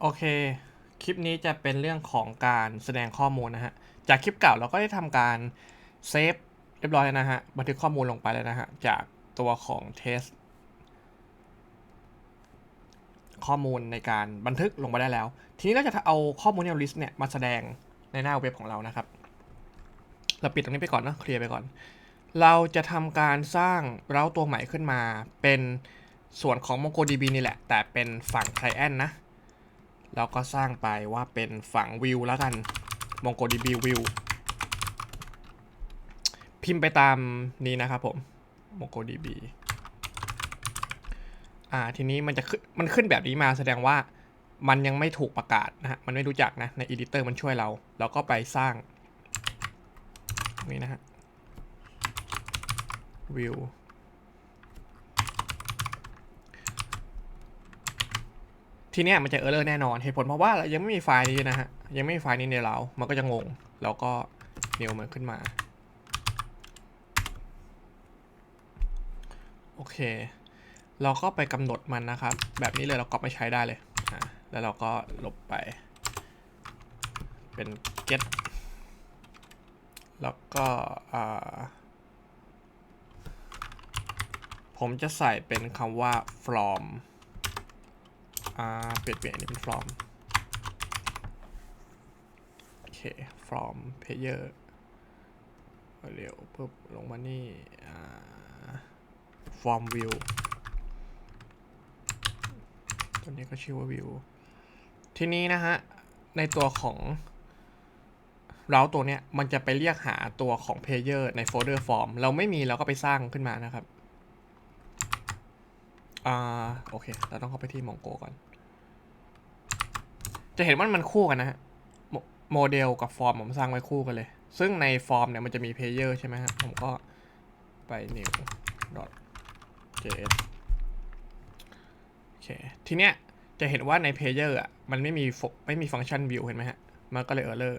โอเค คลิปนี้จะเป็นเรื่องของการแสดงข้อมูลนะฮะ จากคลิปเก่าเราก็ได้ทำการเซฟเรียบร้อยแล้วนะฮะ บันทึกข้อมูลลงไปแล้วนะฮะ จากตัวของเทสข้อมูลในการบันทึกลงไปได้แล้ว ทีนี้เราจะเอาข้อมูลในลิสต์เนี่ยมาแสดงในหน้าเว็บของเรานะครับ เราปิดตรงนี้ไปก่อนเนะเคลียร์ไปก่อน เราจะทำการสร้างเราตัวใหม่ขึ้นมา เป็นส่วนของ MongoDB นี่แหละ แต่เป็นฝั่ง Client นะ เราก็สร้างไปว่าเป็นฝั่ง View แล้วกัน MongoDB View พิมพ์ไปตามนี้นะครับผม MongoDB อ่าทีนี้มันจะขึ้นมันขึ้นแบบนี้มาแสดงว่ามันยังไม่ถูกประกาศนะฮะ มันไม่รู้จักนะ ใน Editor มันช่วยเราเราก็ไปสร้าง นี้นะฮะ View ทีเนี้ยมันจะเออร์เลอร์แน่นอนเหตุผลเพราะว่าเรายังไม่มีไฟล์นี้นะฮะยังไม่มีไฟล์นี้ในเรา มันก็จะงง แล้วก็เนวมันขึ้นมา โอเค เราก็ไปกำหนดมันนะครับ แบบนี้เลยเราก็ไม่ใช้ได้เลยอะแล้วเราก็ลบไป เป็น get แล้วก็อ่าผมจะใส่เป็นคำว่า from อ่าเปลี่ยนเปลี่ยนอันนี้เป็น from โอเค from player เร็วปุ๊บลงมานี่อ่า from view ตัวนี้ก็ชื่อว่า view ทีนี้นะฮะ ในตัวของเราตัวเนี้ยมันจะไปเรียกหาตัวของ player ในโฟลเดอร์ form เราไม่มีเราก็ไปสร้างขึ้นมานะครับ อ่า โอเค เราต้องเข้าไปที่ Mongo ก่อน จะเห็นว่ามันคู่กันนะฮะโมเดลกับฟอร์มผมสร้างไว้คู่กันเลย ซึ่งในฟอร์มเนี่ยมันจะมี player ใช่ไหมฮะ ผมก็ไป new js โอเค ทีเนี้ยจะเห็นว่าใน player อะ มันไม่มีฟไม่มีฟังก์ชัน view เห็นไหมฮะ มันก็เลย error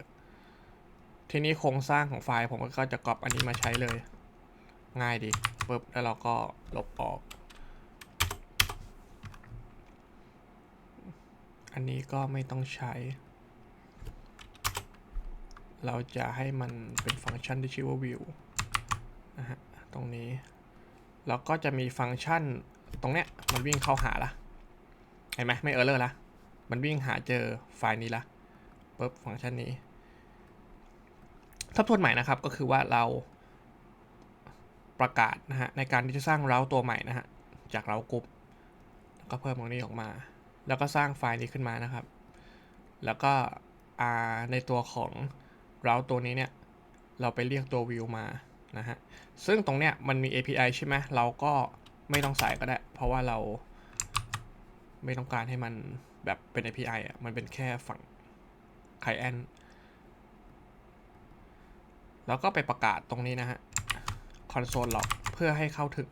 ทีนี้โครงสร้างของไฟล์ผมก็จะก๊อปอันนี้มาใช้เลย ง่ายดีปุ๊บแล้วเราก็ลบออก อันนี้ก็ไม่ต้องใช้ เราจะให้มันเป็นฟังก์ชันที่ชื่อว่า view นะฮะ ตรงนี้ แล้วก็จะมีฟังก์ชันตรงเนี้ย มันวิ่งเข้าหาละเห็นไหมไม่เออร์เลอร์ละ มันวิ่งหาเจอไฟล์นี้ละปุ๊บฟังก์ชันนี้ทบทวนใหม่นะครับก็คือว่าเราประกาศนะฮะในการที่จะสร้างเราตัวใหม่นะฮะจากเรากรุ๊ปแล้วก็เพิ่มตรงนี้ออกมา แล้วก็สร้างไฟล์นี้ขึ้นมานะครับ แล้วก็ในตัวของเราตัวนี้เนี่ยเราไปเรียกตัว view มานะฮะ ซึ่งตรงเนี้ยมันมี API ใช่ไหมเราก็ไม่ต้องใส่ก็ได้ เพราะว่าเราไม่ต้องการให้มันแบบเป็น API อะ มันเป็นแค่ฝั่ง client แล้วก็ไปประกาศตรงนี้นะฮะ console log เพื่อให้เข้าถึง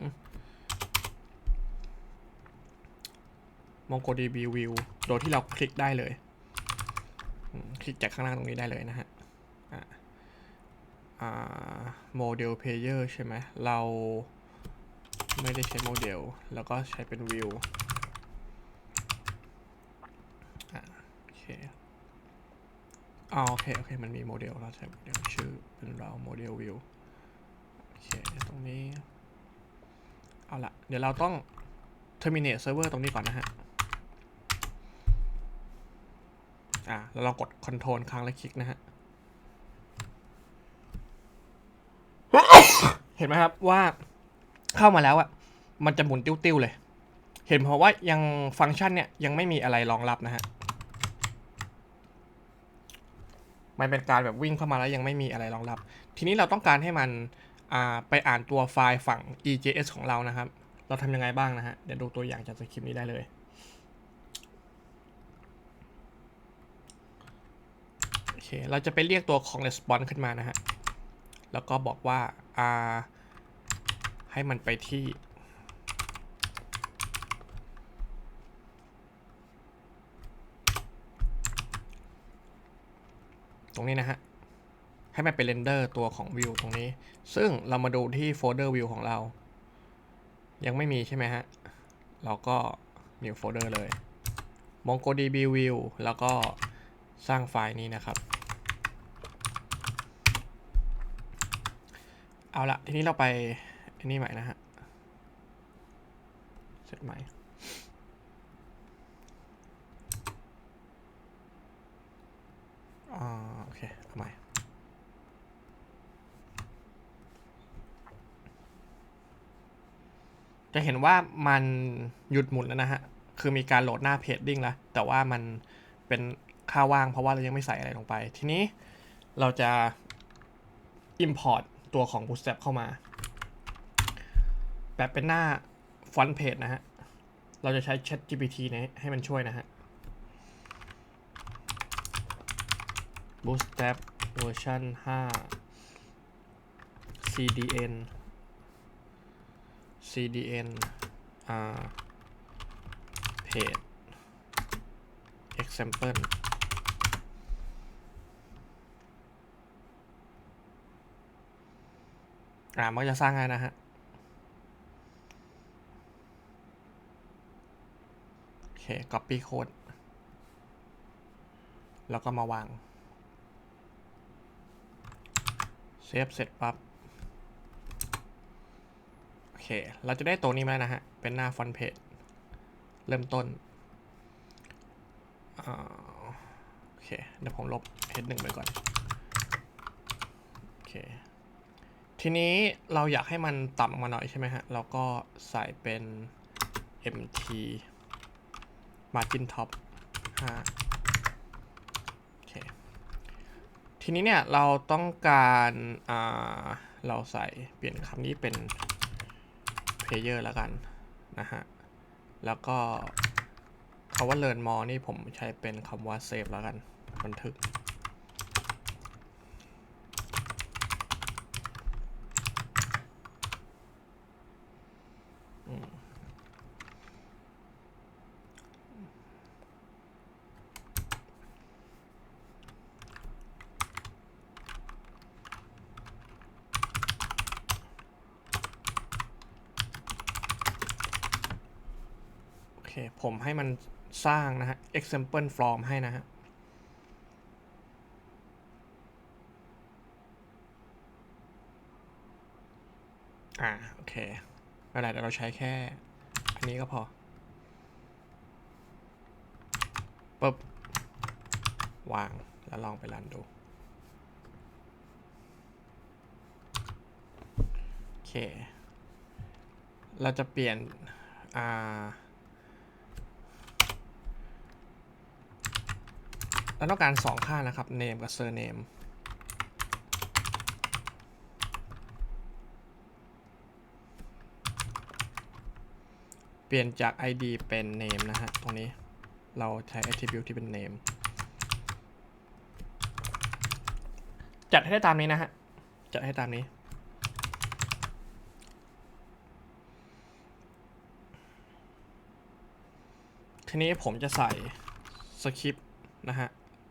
MongoDB view โดยที่เราคลิกได้เลย คลิกจากข้างล่างตรงนี้ได้เลยนะฮะอ่าอ่า model player ใช่ไหม เราไม่ได้ใช้โมเดล แล้วก็ใช้เป็น view อ่าโอเคอ๋อโอเค โอเค มันมีโมเดล เราใช้โมเดลชื่อเป็นเราโมเดล view โอเค ตรงนี้ เอาละเดี๋ยวเราต้อง terminate server ตรงนี้ก่อนนะฮะ อ่าแล้วเรากด Control ค้างแล้วคลิกนะฮะ เห็นไหมครับว่าเข้ามาแล้วอะ มันจะหมุนติ้วๆเลย เห็นเพราะว่ายังฟังก์ชันเนี่ยยังไม่มีอะไรรองรับนะฮะ มันเป็นการแบบวิ่งเข้ามาแล้วยังไม่มีอะไรรองรับ ทีนี้เราต้องการให้มันอ่าไปอ่านตัวไฟล์ฝั่ง EJS ของเรานะครับ เราทำยังไงบ้างนะฮะ เดี๋ยวดูตัวอย่างจากสคริปต์นี้ได้เลย อเคเราจะไปเรียกตัวของ response ขึ้นมานะฮะ แล้วก็บอกว่าอ่าให้มันไปที่ ตรงนี้นะฮะ ให้มันไปเรนเดอร์ตัวของวิวตรงนี้ ซึ่งเรามาดูที่โฟลเดอร์วิวของเรา ยังไม่มีใช่ไหมฮะ เราก็ new folder เลย MongoDB view แล้วก็ สร้างไฟล์นี้นะครับ เอาละทีนี้เราไปอันนี้ใหม่นะฮะเสร็จใหม่อ่าโอเคเอาใหม่จะเห็นว่ามันหยุดหมุนแล้วนะฮะ คือมีการโหลดหน้าเพจดิ้งแล้ว แต่ว่ามันเป็น ค่าว่างเพราะว่าเรายังไม่ใส่อะไรลงไป ทีนี้เราจะ Import ตัวของ Bootstrap เข้ามา แบบเป็นหน้า Front Page นะฮะ เราจะใช้ ChatGPT นี่ยให้มันช่วยนะฮะ Bootstrap เวอร์ชัน5 CDN CDN อ่า page example อ่ามันก็จะสร้างให้นะฮะโอเค copy code แล้วก็มาวางเซฟเสร็จปั๊บโอเค เราจะได้ตัวนี้มาแล้วนะฮะ เป็นหน้าฟอนต์เพจเริ่มต้นอ่าโอเค เดี๋ยวผมลบ h1 ไปก่อน โอเค ทีนี้เราอยากให้มันต่ำลงมาหน่อยใช่ไหมฮะ เราก็ใส่เป็น mt margin top 5โอเค ทีนี้เนี่ยเราต้องการอ่าเราใส่เปลี่ยนคำนี้เป็น player แล้วกันนะฮะ แล้วก็คาว่า learn more นี่ผมใช้เป็นคำว่า save แล้วกัน บันทึก ผมให้มันสร้างนะฮะ example from ให้นะฮะอ่าโอเคไม่เป็นไรเดี๋ยวเราใช้แค่ อันนี้ก็พอปึ๊บวาง แล้วลองไปรันดู โอเค เราจะเปลี่ยน อ่า เราต้องการสองค่านะครับ name กับ surname เปลี่ยนจาก id เป็น name นะฮะ ตรงนี้เราใช้ attribute ที่เป็น name จัดให้ได้ตามนี้นะฮะ จัดให้ตามนี้ทีนี้ผมจะใส่สคริปต์นะฮะ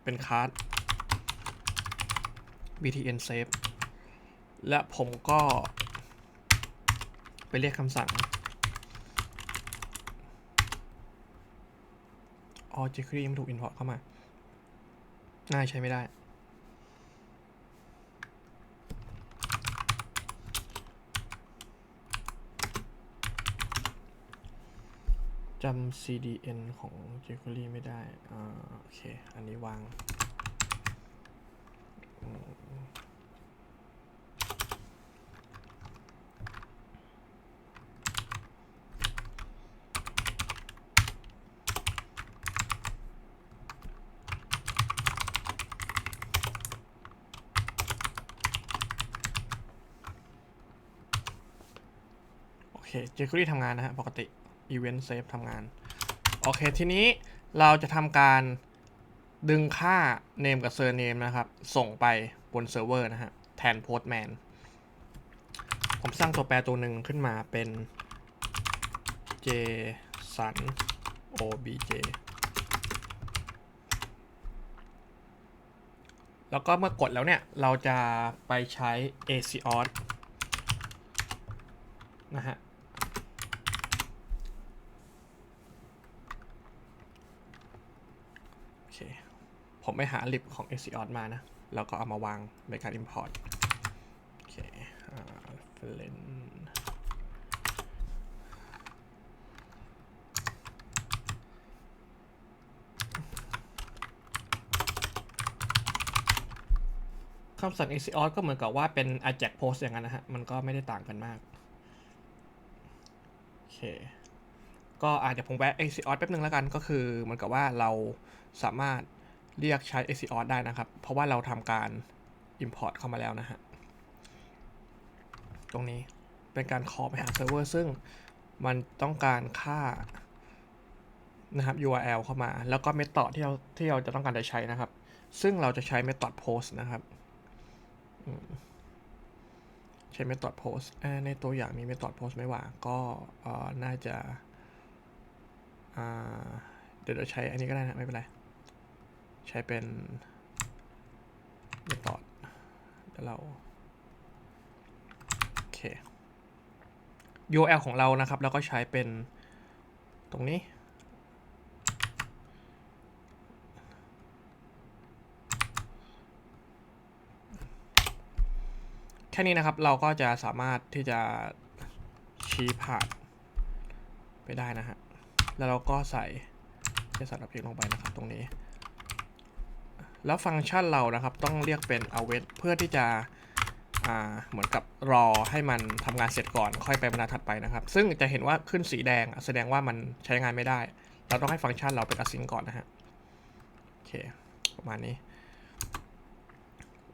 เป็นคาร์ด btn save และผมก็ไปเรียกคำสั่งอ๋อ jQuery ยังไม่ถูก import เข้ามา น่าใช้ไม่ได้ จำ CDN ของ jQuery ไม่ได้อ่าโอเค อันนี้วาง โอเค jQuery ทำงานนะฮะ ปกติ Event Save ทำงาน โอเค ทีนี้เราจะทำการดึงค่า name กับ surname นะครับ ส่งไปบนเซิร์ฟเวอร์นะฮะ แทน postman ผมสร้างตัวแปรตัวหนึ่งขึ้นมาเป็น json obj แล้วก็เมื่อกดแล้วเนี่ย เราจะไปใช้ a c o s นะฮะ อ เค ผมไปหา lib ของ s c o มานะ แล้วก็เอามาวางในการ import โอเคอ่า reference คำสั่ง Axios ก็เหมือนกับว่าเป็น Ajax Post อย่างนั้นนะฮะ มันก็ไม่ได้ต่างกันมาก โอเค ก็อาจจะผมแวะ Axios แป๊บนึงแล้วกัน ก็คือเหมือนกับว่าเราสามารถ เรียกใช้ Axios ได้นะครับ เพราะว่าเราทำการ Import เข้ามาแล้วนะฮะ ตรงนี้เป็นการ call ไปหาเซิร์ฟเวอร์ซึ่งมันต้องการค่านะครับ URL เข้ามา แล้วก็ method ที่เราที่เราจะต้องการจะใช้นะครับ ซึ่งเราจะใช้ method post นะครับใช้ method post เอ่อในตัวอย่างมี method post ไหมวะก็น่าจะเดี๋ยวเราใช้อันนี้ก็ได้นะ ไม่เป็นไร ใช้เป็น method เดี๋ยวเรา โอเค URL ของเรานะครับ แล้วก็ใช้เป็นตรงนี้ แค่นี้นะครับเราก็จะสามารถที่จะชี้ผ่านไปได้นะฮะ แล้วเราก็ใส่เจสัน object ลงไปนะครับตรงนี้ แล้วฟังก์ชันเรานะครับต้องเรียกเป็น await เพื่อที่จะเหมือนกับรอให้มันทำงานเสร็จก่อนค่อยไปบรรทัดถัดไปนะครับ ซึ่งจะเห็นว่าขึ้นสีแดงแสดงว่ามันใช้งานไม่ได้ เราต้องให้ฟังก์ชันเราเป็น async ก่อนนะฮะโอเคประมาณนี้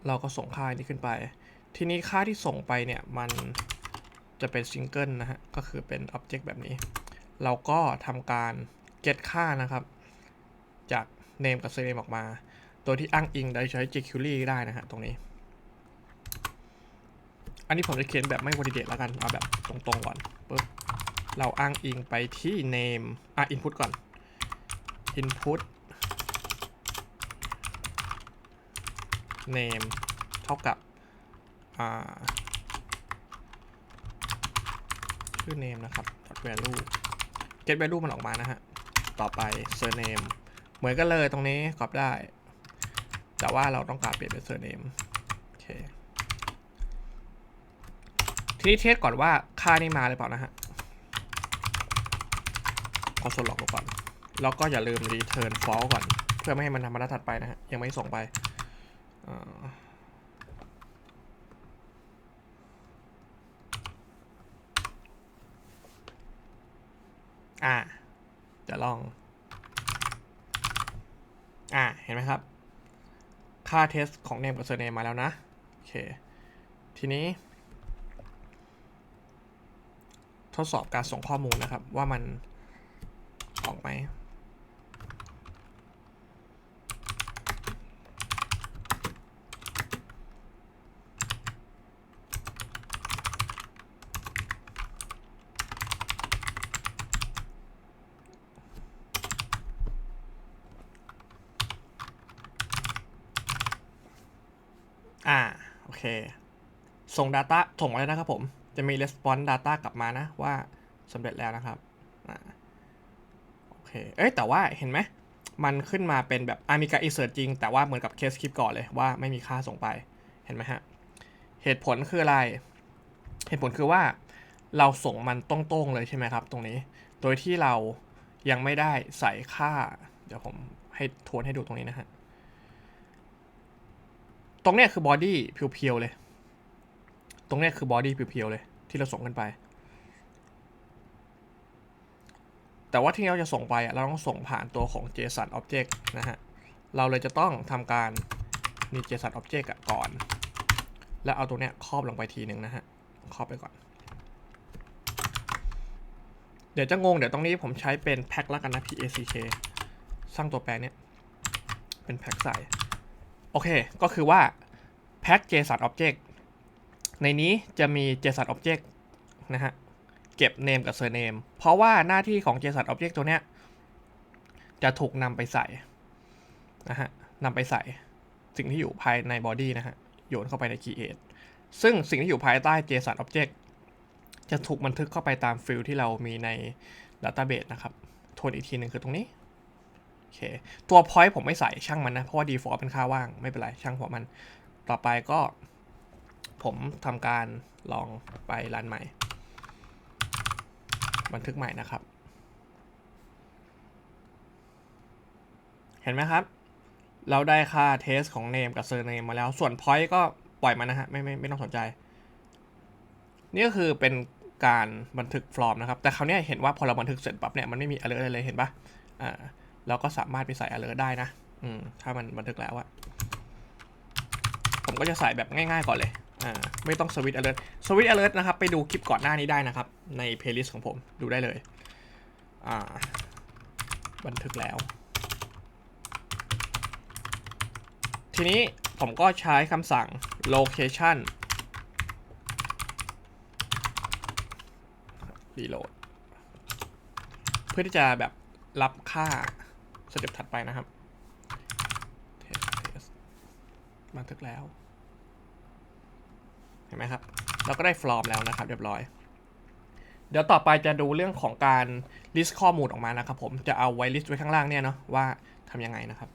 เราก็ส่งค่านี้ขึ้นไป ทีนี้ค่าที่ส่งไปเนี่ยมันจะเป็นซิงเกิลนะฮะก็คือเป็น Object แบบนี้ เราก็ทำการ get ค่านะครับ จาก name กับ surname ออกมา โดยที่อ้างอิงได้ใช้ jQuery ได้นะฮะตรงนี้ อันนี้ผมจะเขียนแบบไม่ validate แล้วกัน เอาแบบตรงๆก่อนปุ๊บเราอ้างอิงไปที่ name อะ input ก่อน input name เท่ากับอ่าชื่อ name นะครับ value get value มันออกมานะฮะ ต่อไป surname เหมือนกันเลยตรงนี้กรอบได้ แต่ว่าเราต้องการเปลี่ยนเป็น surname โอเคทีนี้เทสก่อนว่าค่านี้มาหรือเปล่านะฮะเอส่วนหลอกลงก่อน แล้วก็อย่าลืม return false ก่อน เพื่อไม่ให้มันทำบรรถัดไปนะฮะ ยังไม่ส่งไปอ่าจะลอง อ่า เห็นไหมครับ ค่าเทสของ name กับ surname มาแล้วนะ โอเค ทีนี้ ทดสอบการส่งข้อมูลนะครับ ว่ามันออกไหม ส่ง Data ส่งมาแล้วนะครับผม จะมี Response Data กลับมานะว่าสำเร็จแล้วนะครับอโอเค เอ้ยแต่ว่าเห็นไหม มันขึ้นมาเป็นแบบอามีการ insert จริง แต่ว่าเหมือนกับเคสคลิปก่อนเลยว่าไม่มีค่าส่งไป เห็นไหมฮะ เหตุผลคืออะไร เหตุผลคือว่าเราส่งมันตรงๆเลยใช่ไหมครับ ตรงนี้ โดยที่เรายังไม่ได้ใส่ค่า เดี๋ยวผมให้ทวนให้ดูตรงนี้นะฮะ ตรงเนี้ยคือบอดี้เพียวๆเลย ตรงเนี้ยคือบอดี้เพียวๆเลย ที่เราส่งขึ้นไป แต่ว่าที่เราจะส่งไปอะเราต้องส่งผ่านตัวของ JSON Object นะฮะ เราเลยจะต้องทำการมี JSON Object ก่อน แล้วเอาตัวเนี้ยครอบลงไปทีหนึ่งนะฮะ ครอบไปก่อน เดี๋ยวจะงง เดี๋ยวตรงนี้ผมใช้เป็นแพ็คล้วกันนะ PACK สร้างตัวแปรเนี้ยเป็นแพ็คใส่ โอเค ก็คือว่า pack JSON object ในนี้จะมี JSON object นะฮะ เก็บ name กับ surname เพราะว่าหน้าที่ของ JSON object ตัวเนี้ย จะถูกนำไปใส่นะฮะนำไปใส่สิ่งที่อยู่ภายใน body นะฮะ โยนเข้าไปใน create ซึ่งสิ่งที่อยู่ภายใต้ JSON object จะถูกบันทึกเข้าไปตามฟิลที่เรามีใน database นะครับ ทวนอีกทีหนึ่งคือตรงนี้ เค ตัว point ผมไม่ใส่ช่างมันนะ เพราะว่า default เป็นค่าว่าง ไม่เป็นไร ช่างหัวมัน ต่อไปก็ ผมทำการลองไปรันใหม่ บันทึกใหม่นะครับ เห็นไหมครับ เราได้ค่าเทสของ name กับ surname มาแล้ว ส่วน point ก็ปล่อยมันนะฮะ ไม่ไม่ไม่ต้องสนใจ นี่ก็คือเป็นการบันทึกฟอร์มนะครับ แต่คราวนี้เห็นว่าพอเราบันทึกเสร็จปั๊บเนี่ย มันไม่มีอะไรเลยเห็นปะอ่า เราก็สามารถไปใส่ alert ได้นะ อืม ถ้ามันบันทึกแล้วอะผมก็จะใส่แบบง่ายๆก่อนเลย อ่า ไม่ต้องสวิต alert สวิต alert นะครับ ไปดูคลิปก่อนหน้านี้ได้นะครับ ใน playlist ของผม ดูได้เลย อ่า บันทึกแล้ว ทีนี้ผมก็ใช้คำสั่ง location reload เพื่อที่จะแบบรับค่า สเต็ปถัดไปนะครับ test test บันทึกแล้ว เห็นไหมครับ เราก็ได้ฟลอร์มแล้วนะครับ เรียบร้อย เดี๋ยวต่อไปจะดูเรื่องของการ list ข้อมูลออกมานะครับผมจะเอาไว้ list ไว้ข้างล่างเนี่ยเนาะว่าทำยังไงนะครับ